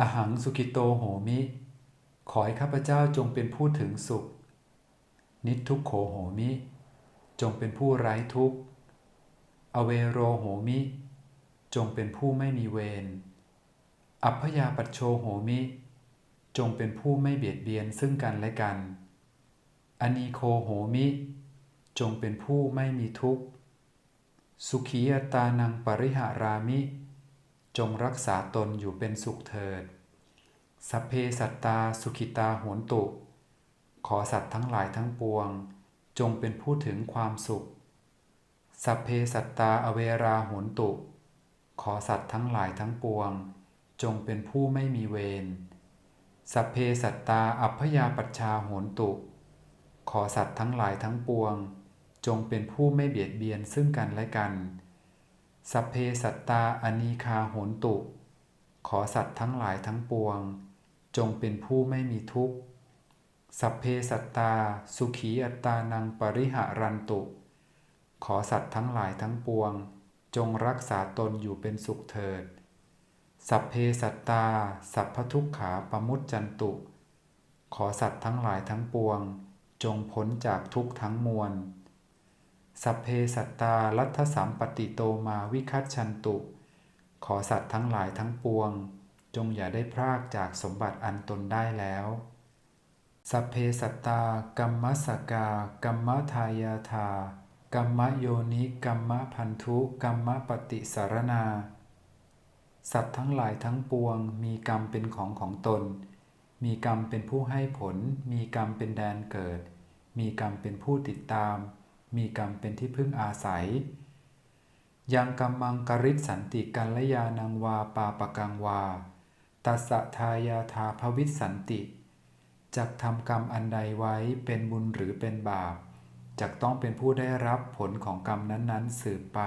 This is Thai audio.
อหังสุกิโตโหมิ ขอให้ข้าพเจ้าจงเป็นผู้ถึงสุข นิทุกโขโหมิ จงเป็นผู้ไร้ทุกข์ อเวโรโหมิ จงเป็นผู้ไม่มีเวร อัพยาปัชโชโหมิ จงเป็นผู้ไม่เบียดเบียนซึ่งกันและกัน อนีโคโหมิ จงเป็นผู้ไม่มีทุกข์ สุขียตานังปริหารามิ จงรักษาตนอยู่เป็นสุขเถิด สัพเพสัตตาสุขิตาโหนตุ ขอสัตว์ทั้งหลายทั้งปวง จงเป็นผู้ถึงความสุข สัพเพสัตตาอเวราโหนตุ ขอสัตว์ทั้งหลายทั้งปวง จงเป็นผู้ไม่มีเวร สัพเพสัตตาอัพยาปัชชาโหนตุ ขอสัตว์ทั้งหลายทั้งปวง จงเป็นผู้ไม่เบียดเบียนซึ่งกันและกัน สัพเพสัตตาอนีคาโหนตุ ขอสัตว์ทั้งหลายทั้งปวง จงเป็นผู้ไม่มีทุกข์ สัพเพสัตตา สุขีอัตานังปริหารันตุ ขอสัตว์ทั้งหลายทั้งปวง จงรักษาตนอยู่เป็นสุขเถิด สัพเพสัตตา สัพพทุกขาปมุตจันตุ ขอสัตว์ทั้งหลายทั้งปวง จงพ้นจากทุกข์ทั้งมวล สัพเพสัตตาลัทธสัมปติโตมาวิคัตชันตุ ขอสัตว์ทั้งหลายทั้งปวง จงอย่าได้พรากจากสมบัติอันตนได้แล้ว สัพเพสัตตากัมมสกากัมมทายาธากัมมโยนิกัมมพันธุกัมมปฏิสารนา สัตว์ทั้งหลายทั้งปวง มีกรรมเป็นของของตน มีกรรมเป็นผู้ให้ผล มีกรรมเป็นแดนเกิด มีกรรมเป็นผู้ติดตาม มีกรรมเป็นที่พึ่งอาศัย ยังกรรมังกริสันติกัลยานังวาปาปกังวา ตัสะทายาทาภวิสสันติจักทำกรรมอันใดไว้เป็นบุญหรือเป็นบาปจักต้องเป็นผู้ได้รับผลของกรรมนั้น ๆ สืบไป